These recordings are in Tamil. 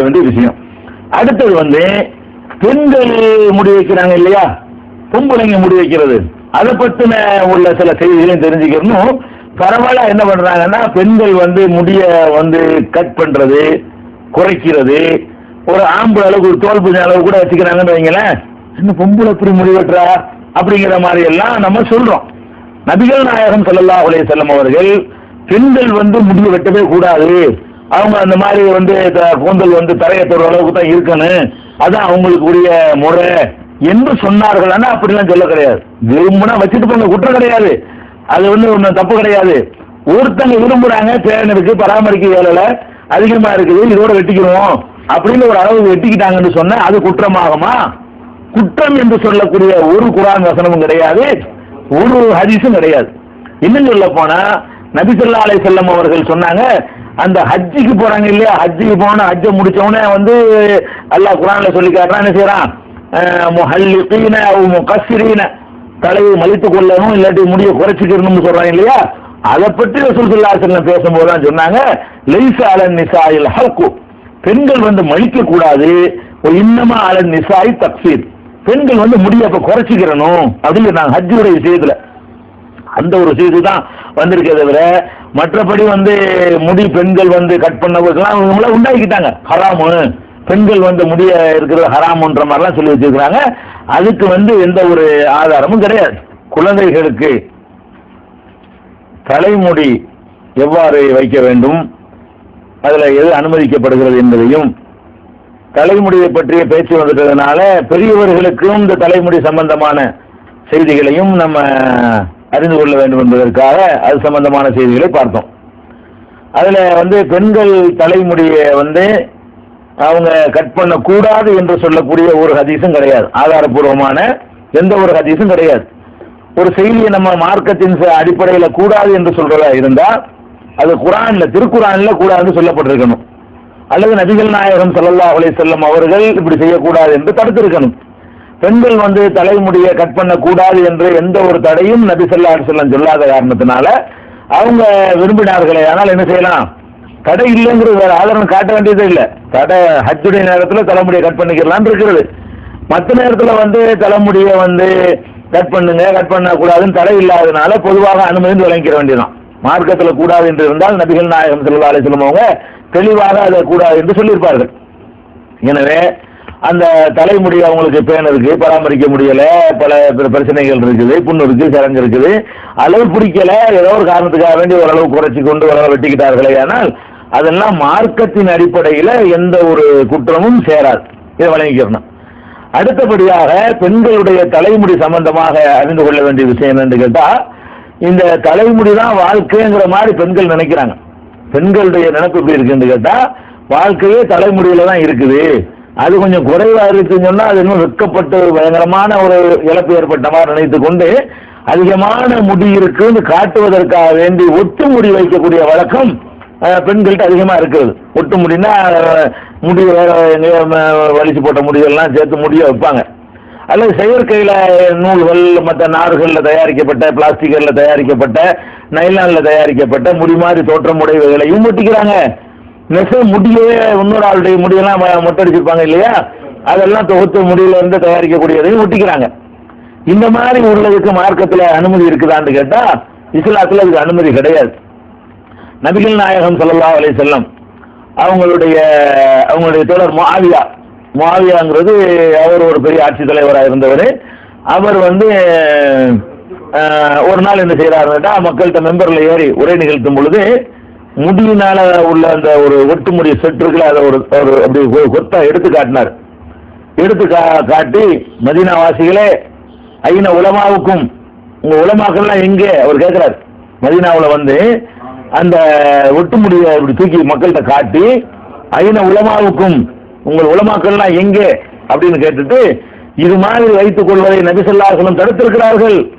வேண்டிய விஷயம். அடுத்தது வந்து பெண்கள் முடி வைக்கிறாங்க இல்லையா? பொம்பளைங்க முடி வைக்கிறது. அதை பற்றின உள்ள சில செய்திகளையும் தெரிஞ்சுக்கணும் பரவாயில்ல என்ன பண்றாங்கன்னா பெண்கள் வந்து முடிய வந்து கட் பண்றது குறைக்கிறது. ஒரு ஆம்பளை அளவுக்கு ஒரு தோல் பூஜை அளவு கூட வச்சுக்கிறாங்கன்னு வைங்களேன். என்ன பொம்பளை இப்படி முடி வெட்டுறா? அப்படிங்கிற மாதிரி எல்லாம் நம்ம சொல்றோம். நபிகள் நாயகம் செல்லல்லா உலக செல்லம் அவர்கள் பெண்கள் வந்து முடிவு வெட்டவே கூடாது. அவங்க அந்த மாதிரி வந்து த- கூந்தல் வந்து தரையை தொடுற அளவுக்கு தான் இருக்கணும். அதான் அவங்களுக்கு உரிய முறை என்று சொன்னார்கள். ஆனா அப்படிலாம் சொல்ல கிடையாது. விரும்புனா வச்சுட்டு போங்க குற்றம் கிடையாது. அது வந்து ஒன்றும் தப்பு கிடையாது. ஒருத்தங்க விரும்புறாங்க பேரனுக்கு பராமரிக்க வேலையில அதிகமா இருக்குது இதோட வெட்டிக்கிறோம் அப்படின்னு ஒரு அளவு வெட்டிக்கிட்டாங்கன்னு சொன்னா அது குற்றமாகுமா? குற்றம் என்று சொல்லக்கூடிய ஒரு குரான் வசனமும் கிடையாது. ஒரு ஹதீஸும் கிடையாது. இன்னும் சொல்ல போனா நபிசல்லா அலை செல்லம் அவர்கள் சொன்னாங்க அந்த ஹஜ்ஜிக்கு போறாங்க இல்லையா? ஹஜ்ஜிக்கு போன ஹஜ்ஜை முடிச்சவனே வந்து அல்லாஹ் குரான்ல சொல்லி காட்டுறான் என்ன செய்யறான்? முஹல்லிகீன அவ் தலையை மலித்துக் கொள்ளணும் இல்லாட்டி முடிய குறைச்சிக்கணும்னு சொல்றாங்க இல்லையா? அதை பற்றி ரசூல் ஸல்லல்லாஹு பேசும்போது தான் சொன்னாங்க லைஸ அலன் நிசாயில் ஹல்கு. பெண்கள் வந்து மலிக்க கூடாது. இன்னமா அலன் நிசாய் தக்சீர் பெண்கள் வந்து முடிய அப்ப குறைச்சிக்கிறணும் அப்படின்னு நான் ஹஜ்ஜுடைய விஷயத்துல அந்த ஒரு செய்தி தான் வந்திருக்கே தவிர மற்றபடி வந்து முடி பெண்கள் வந்து கட் பண்ணவர்கள்லாம் இவங்கள உண்டாக்கிட்டாங்க. ஹராமு. பெண்கள் வந்து முடிய இருக்கிறது ஹராமுன்ற மாதிரிலாம் சொல்லி வச்சிருக்கிறாங்க. அதுக்கு வந்து எந்த ஒரு ஆதாரமும் கிடையாது. குழந்தைகளுக்கு தலைமுடி எவ்வாறு வைக்க வேண்டும்? அதில் எது அனுமதிக்கப்படுகிறது என்பதையும் தலைமுடியை பற்றிய பேச்சு வந்துட்டதுனால பெரியவர்களுக்கும் இந்த தலைமுடி சம்பந்தமான செய்திகளையும் நம்ம அறிந்து கொள்ள வேண்டும் என்பதற்காக அது சம்பந்தமான செய்திகளை பார்த்தோம். அதில் வந்து பெண்கள் தலைமுடியை வந்து அவங்க கட் பண்ணக்கூடாது என்று சொல்லக்கூடிய ஒரு ஹதீஸும் கிடையாது. ஆதாரபூர்வமான எந்த ஒரு ஹதீஸும் கிடையாது. ஒரு செய்தியை நம்ம மார்க்கத்தின் அடிப்படையில் கூடாது என்று சொல்றதா இருந்தால் அது குரான்ல திருக்குறான்ல கூடாதுன்னு சொல்லப்பட்டிருக்கணும். அல்லது நபிகள் நாயகம் சல்லல்லா அலைஹி செல்லம் அவர்கள் இப்படி செய்யக்கூடாது என்று தடுத்திருக்கணும். பெண்கள் வந்து தலைமுடியை கட் பண்ணக்கூடாது என்று எந்த ஒரு தடையும் நபி சொல்லா செல்லம் சொல்லாத காரணத்தினால அவங்க விரும்பினார்களே ஆனால் என்ன செய்யலாம்? தடை இல்லைங்கிறது வேற ஆதாரம் காட்ட வேண்டியதே இல்லை. தடை ஹஜ்ஜுடைய நேரத்தில் தலைமுடியை கட் பண்ணிக்கலாம்னு இருக்கிறது மற்ற நேரத்தில் வந்து தலைமுடியை வந்து கட் பண்ணுங்க கட் பண்ணக்கூடாதுன்னு தடை இல்லாதனால பொதுவாக அனுமதி வழங்கிக்க வேண்டியதுதான். மார்க்கத்தில் கூடாது என்று இருந்தால் நபிகள் நாயகம் ஸல்லல்லாஹு அலைஹி அவங்க தெளிவாக அதை கூடாது என்று சொல்லியிருப்பார்கள். எனவே அந்த தலைமுடி அவங்களுக்கு பேன் இருக்கு பராமரிக்க முடியல பல பிரச்சனைகள் இருக்குது புண்ணு இருக்கு சரங்கு இருக்குது. அளவு பிடிக்கல ஏதோ ஒரு காரணத்துக்காக வேண்டி ஓரளவு குறைச்சி கொண்டு ஓரளவு வெட்டிக்கிட்டார்களே ஆனால் அதெல்லாம் மார்க்கத்தின் அடிப்படையில் எந்த ஒரு குற்றமும் சேராது. இதை வழங்கிக்கிறணும் அடுத்தபடியாக பெண்களுடைய தலைமுடி சம்பந்தமாக அறிந்து கொள்ள வேண்டிய விஷயம் என்று கேட்டால் இந்த தலைமுடி தான் வாழ்க்கைங்கிற மாதிரி பெண்கள் நினைக்கிறாங்க. பெண்களுடைய நினைப்பு எப்படி இருக்குன்னு கேட்டால் வாழ்க்கையே தலைமுடியில தான் இருக்குது. அது கொஞ்சம் குறைவா இருக்குன்னு சொன்னா அது இன்னும் வெட்கப்பட்டு பயங்கரமான ஒரு இழப்பு ஏற்பட்ட மாதிரி நினைத்து கொண்டு அதிகமான முடி இருக்குன்னு காட்டுவதற்காக வேண்டி ஒட்டு முடி வைக்கக்கூடிய வழக்கம் பெண்கள்கிட்ட அதிகமா இருக்கிறது. ஒட்டு முடினா முடி வேற எங்கேயோ வலிச்சு போட்ட முடியெல்லாம் சேர்த்து முடிய வைப்பாங்க. அல்லது செயற்கையில் நூல்கள் மற்ற நார்களில் தயாரிக்கப்பட்ட பிளாஸ்டிக்கில் தயாரிக்கப்பட்ட நைலானில் தயாரிக்கப்பட்ட முடி மாதிரி தோற்றம் உடையவைகளையும் ஒட்டிக்கிறாங்க நெசவு முடியே இன்னொரு ஆளுடைய முடியெல்லாம் மொட்டடிச்சிருப்பாங்க இல்லையா? அதெல்லாம் தொகுத்து முடியில இருந்து தயாரிக்கக்கூடியதையும் ஒட்டிக்கிறாங்க. இந்த மாதிரி உள்ளதுக்கு மார்க்கத்தில் அனுமதி இருக்குதான்னு கேட்டா இஸ்லாத்தில் அதுக்கு அனுமதி கிடையாது. நபிகள் நாயகம் சொல்லல்லா அலைஹி செல்லம் அவங்களுடைய அவங்களுடைய தொடர் மாவியா மாவியாங்கிறது அவர் ஒரு பெரிய ஆட்சி தலைவராக இருந்தவர். அவர் வந்து ஒரு நாள் என்ன செய்யறாருன்னா மக்கள்கிட்ட மெம்பரில் ஏறி உரை நிகழ்த்தும் பொழுது முடியினால உள்ள அந்த ஒரு ஒட்டுமுடி முடி அதை ஒரு ஒரு அப்படி கொ- கொத்தா எடுத்து காட்டினார். எடுத்து கா காட்டி மதீனா வாசிகளே ஐன உலமாவுக்கும் உங்க உலமாக்கள்லாம் எங்கே? அவர் கேட்கிறார் மதினாவில் வந்து அந்த ஒட்டுமுடியை இப்படி தூக்கி மக்கள்கிட்ட காட்டி ஐன உலமாவுக்கும் உங்கள் உலமாக்கள்லாம் எங்கே? அப்படின்னு கேட்டுட்டு இது மாதிரி வைத்துக் கொள்வதை நபிசல்லாசலம் தடுத்திருக்கிறார்கள்.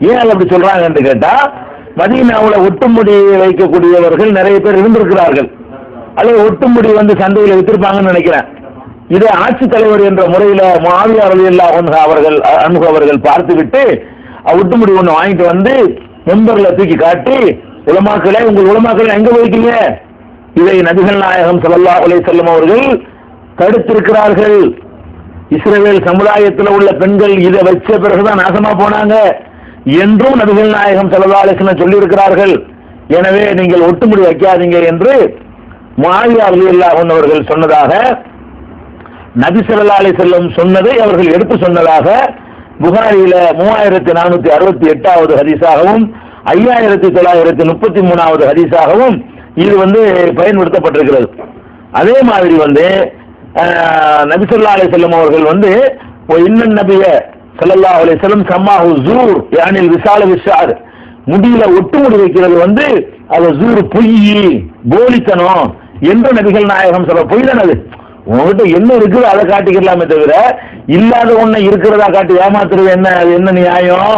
ஏன் அதை அப்படி சொல்றாங்கன்னு கேட்டா மதீனாவில் ஒட்டுமுடி வைக்கக்கூடியவர்கள் நிறைய பேர் இருந்திருக்கிறார்கள். அல்லது ஒட்டுமுடி வந்து சந்தையில் வித்திருப்பாங்கன்னு நினைக்கிறேன். இதை ஆட்சித் தலைவர் என்ற முறையில் மாவியா ரலியல்லாஹு அவர்கள் அன்முக அவர்கள் பார்த்துவிட்டு ஒட்டுமுடி ஒன்று வாங்கிட்டு வந்து மெம்பரில் தூக்கி காட்டி உலமாக்களை உங்கள் உலமாக்களை எங்க போயிட்டீங்க இதை நபிகள் நாயகம் சல்லா அலைஹி வஸல்லம் அவர்கள் தடுத்திருக்கிறார்கள். இஸ்ரேல் சமுதாயத்தில் உள்ள பெண்கள் இதை வச்ச பிறகுதான் நாசமா போனாங்க. என்றும் நபிகள் நாயகம் செலவாலேசன சொல்லியிருக்கிறார்கள். எனவே நீங்கள் ஒட்டுமுடி வைக்காதீங்க என்று மாவியா அல்லாஹன் அவர்கள் சொன்னதாக நபி ஸல்லல்லாஹு அலைஹி செல்லம் சொன்னதை அவர்கள் எடுத்து சொன்னதாக புகாரியில மூவாயிரத்தி நானூத்தி அறுபத்தி எட்டாவது ஹதீஸாகவும் ஐயாயிரத்தி தொள்ளாயிரத்தி முப்பத்தி மூணாவது ஹதீஸாகவும் இது வந்து பயன்படுத்தப்பட்டிருக்கிறது. அதே மாதிரி வந்து ஆஹ், நபி ஸல்லல்லாஹு செல்லம் அவர்கள் வந்து இன்னன் நபிய சல்லல்லா அலைஹி வஸல்லம் சம்மாஹு ஜூர் யானில் விசால விஷார் முடியில ஒட்டுமுடி வைக்கிறது வந்து அது ஜூர் பொய் போலித்தனம் என்று நபிகள் நாயகம் சொல்ல பொய் தானே அது உங்ககிட்ட என்ன இருக்குதோ அதை காட்டிக்கலாமே தவிர இல்லாத ஒண்ணு இருக்கிறதா காட்டி ஏமாத்துறது என்ன அது என்ன நியாயம்?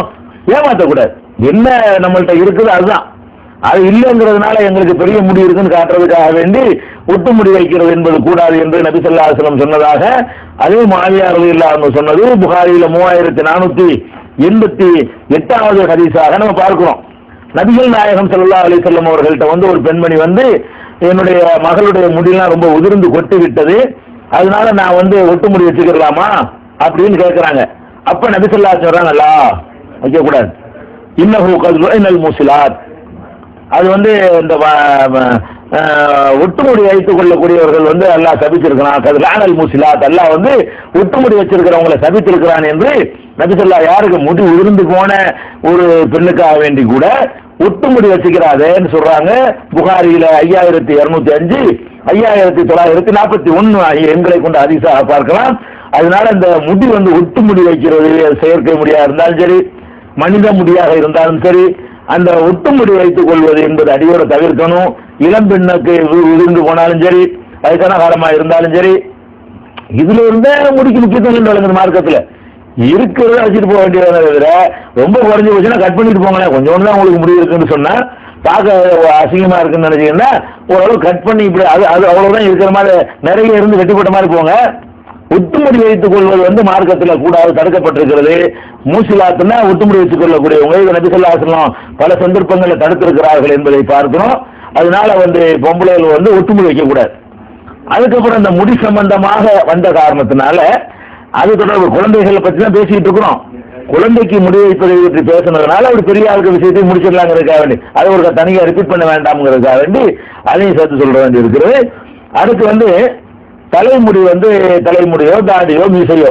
ஏமாத்தக்கூடாது. என்ன நம்மள்கிட்ட இருக்குது அதுதான். அது இல்லைங்கிறதுனால எங்களுக்கு பெரிய முடி இருக்குன்னு காட்டுறதுக்காக வேண்டி ஒட்டு முடி வைக்கிறது என்பது கூடாது என்று நபி சொன்னதாக அதே மாவியார் இல்லாமல் சொன்னது. புகாரியில மூவாயிரத்தி நானூத்தி எண்பத்தி எட்டாவது ஹதீஸாக நம்ம பார்க்கிறோம். நபிகள் நாயகம் ஸல்லல்லாஹு அலி செல்லம் அவர்கள்ட்ட வந்து ஒரு பெண்மணி வந்து என்னுடைய மகளுடைய முடியெல்லாம் ரொம்ப உதிர்ந்து கொட்டி விட்டது. அதனால நான் வந்து ஒட்டு முடி வச்சுக்கலாமா? அப்படின்னு கேட்கிறாங்க அப்ப நபிசல்லா ஸல்லல்லாஹு சொல்றாங்கல்ல வைக்க கூடாது இன்னஹு கல் ருஇனல் அது வந்து இந்த ஒட்டுமுடி வைத்துக் கொள்ளக்கூடியவர்கள் வந்து எல்லாம் சபிச்சிருக்கிறான் அது லானல் முசிலாத் அல்லாஹ் வந்து ஒட்டுமுடி வச்சிருக்கிறவங்களை சபித்திருக்கிறான் என்று நபிசல்லா யாருக்கு முடி உதிர்ந்து போன ஒரு பெண்ணுக்காக வேண்டி கூட ஒட்டுமுடி வச்சுக்கிறாதேன்னு சொல்றாங்க. புகாரியில ஐயாயிரத்தி இருநூத்தி அஞ்சு ஐயாயிரத்தி தொள்ளாயிரத்தி நாற்பத்தி ஒன்னு எண்களை கொண்டு அதிசாக பார்க்கலாம். அதனால இந்த முடி வந்து ஒட்டுமுடி வைக்கிறது செயற்கை முடியா இருந்தாலும் சரி மனித முடியாக இருந்தாலும் சரி அந்த ஒட்டுமுடி வைத்துக் கொள்வது என்பது அடியோட தவிர்க்கணும். இளம் பெண்ணுக்கு வி- போனாலும் சரி வயசான காலமா இருந்தாலும் சரி இதுல இருந்தே முடிக்கு முக்கியத்துவம் வழங்குது மார்க்கத்துல. இருக்கிறத வச்சுட்டு போக வேண்டியதை தவிர ரொம்ப குறைஞ்சு போச்சுன்னா கட் பண்ணிட்டு போங்களேன். கொஞ்சம் தான் உங்களுக்கு முடி இருக்குன்னு சொன்னா பார்க்க அசிங்கமா இருக்குன்னு நினைச்சீங்கன்னா ஓரளவு கட் பண்ணி இப்படி அது அது அவ்வளவுதான் இருக்கிற மாதிரி நிறைய இருந்து வெட்டிப்பட்ட மாதிரி போங்க. ஒட்டுமுடி வைத்துக் கொள்வது வந்து மார்க்கத்தில் கூடாது தடுக்கப்பட்டிருக்கிறது. மூசிலாத்துனா ஒட்டுமுடி வைத்துக் கொள்ளக்கூடியவங்க இதை நபி பல சந்தர்ப்பங்களில் தடுத்திருக்கிறார்கள் என்பதை பார்க்கிறோம். அதனால வந்து பொம்பளைகள் வந்து ஒட்டுமுடி வைக்கக்கூடாது. அதுக்கப்புறம் இந்த முடி சம்பந்தமாக வந்த காரணத்தினால அது தொடர்பு குழந்தைகளை பற்றி தான் பேசிக்கிட்டு இருக்கிறோம். குழந்தைக்கு முடி வைப்பதை பற்றி பேசுனதுனால ஒரு பெரிய ஆளுக்கு விஷயத்தை முடிச்சிடலாங்கிறதுக்காக வேண்டி அதை ஒரு தனியாக ரிப்பீட் பண்ண வேண்டாம்ங்கிறதுக்காக வேண்டி அதையும் சேர்த்து சொல்ற வேண்டி இருக்கிறது அதுக்கு வந்து தலைமுடி வந்து தலைமுடியோ தாடியோ மீசையோ.